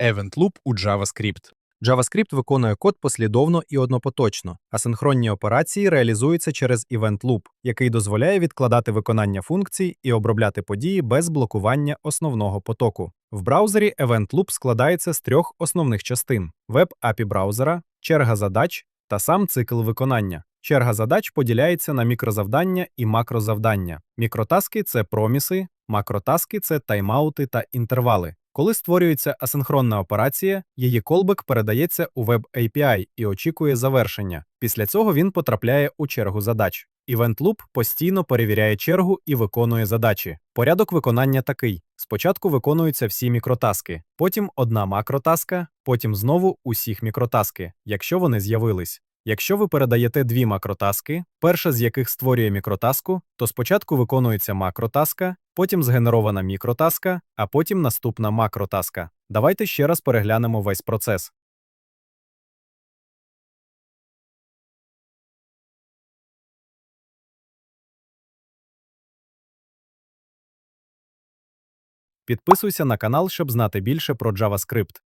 Event Loop у JavaScript. JavaScript виконує код послідовно і однопоточно, а синхронні операції реалізуються через Event Loop, який дозволяє відкладати виконання функцій і обробляти події без блокування основного потоку. В браузері Event Loop складається з трьох основних частин: веб-API браузера, черга задач та сам цикл виконання. Черга задач поділяється на мікрозавдання і макрозавдання. Мікротаски це проміси, макротаски це тайм-аути та інтервали. Коли створюється асинхронна операція, її колбек передається у Web API і очікує завершення. Після цього він потрапляє у чергу задач. Event Loop постійно перевіряє чергу і виконує задачі. Порядок виконання такий: спочатку виконуються всі мікротаски, потім одна макротаска, потім знову усіх мікротаски, якщо вони з'явились. Якщо ви передаєте дві макротаски, перша з яких створює мікротаску, то спочатку виконується макротаска, потім згенерована мікротаска, а потім наступна макротаска. Давайте ще раз переглянемо весь процес. Підписуйся на канал, щоб знати більше про JavaScript.